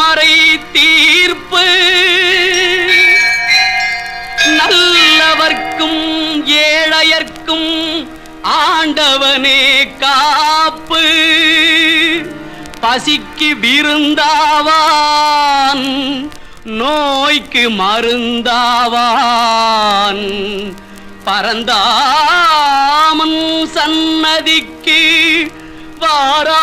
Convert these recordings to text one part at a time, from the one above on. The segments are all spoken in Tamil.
மறை தீர்ப்பு. நல்லவர்க்கும் ஏழையர்க்கும் ஆண்டவனே காப்பு. பசிக்கு விருந்தாவான் நோய்க்கு மருந்தாவான். பரந்தாமன் சன்னதிக்கு வாரா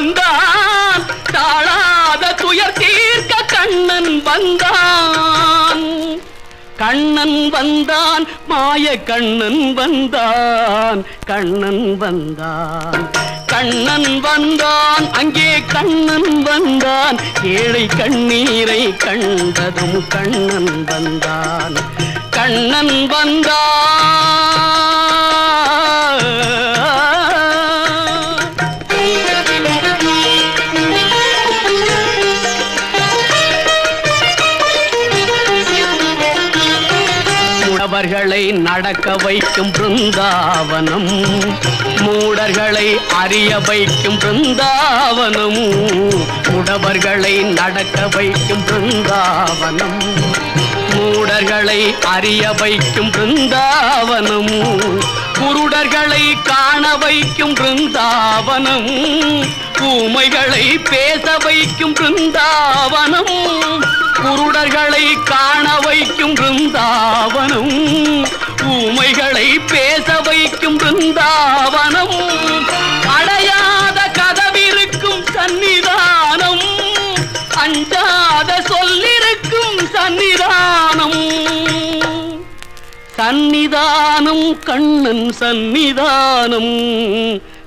வந்தான். தாழாத துயர் தீர்க்க கண்ணன் வந்தான். கண்ணன் வந்தான் மாய கண்ணன் வந்தான். கண்ணன் வந்தான். கண்ணன் வந்தான் அங்கே கண்ணன் வந்தான். ஏழை கண்ணீரை கண்டதும் கண்ணன் வந்தான். கண்ணன் வந்தான் மூடர்களை நடக்க வைக்கும் பிருந்தாவனம். மூடர்களை அறிய வைக்கும் பிருந்தாவனம். மூடவர்களை நடக்க வைக்கும் பிருந்தாவனம். மூடர்களை அறிய வைக்கும் பிருந்தாவனம். குருடர்களை காண வைக்கும் பிருந்தாவனம். பூமைகளை பேச வைக்கும் பிருந்தாவனம். குருடர்களை காண வைக்கும் பிருந்தாவனம் ஊமைகளை பேச வைக்கும் பிருந்தாவனம் அடையாத கதவிருக்கும் சன்னிதானம் அஞ்சாத சொல்லிருக்கும் சன்னிதானம் சன்னிதானம் கண்ணன் சன்னிதானம்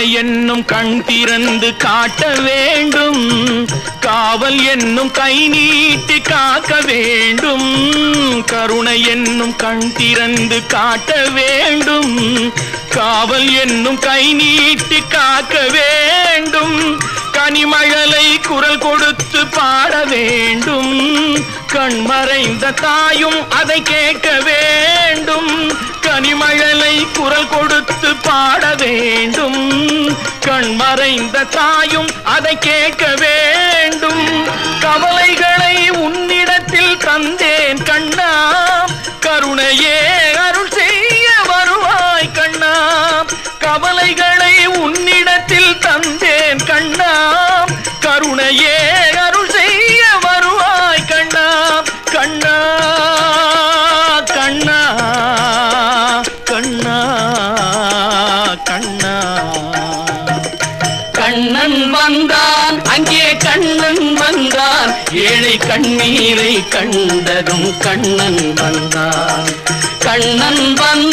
கருணை என்னும் கண் திறந்து காட்ட வேண்டும். காவல் என்னும் கை நீட்டி காக்க வேண்டும். கருணை என்னும் கண் திறந்து காட்ட வேண்டும். காவல் என்னும் கை நீட்டி காக்க வேண்டும். கனிமழலை குரல் கொடுத்து பாட வேண்டும். கண்மறைந்த தாயும் அதை கேட்க வேண்டும். கனிமழலை குரல் கொடுத்து பாட வேண்டும். கண் மறைந்த தாயும் அதை கேட்க வேண்டும். கவலைகளை உன்னிடத்தில் தந்தேன் கண்ணா. கருணையே அருள் செய்ய வருவாய் கண்ணா. கவலைகளை உன்னிடத்தில் தந்தேன் கண்ணா. கருணையே ஏழை கண்ணீரை கண்டதும் கண்ணன் வந்தான். கண்ணன் வந்தான்.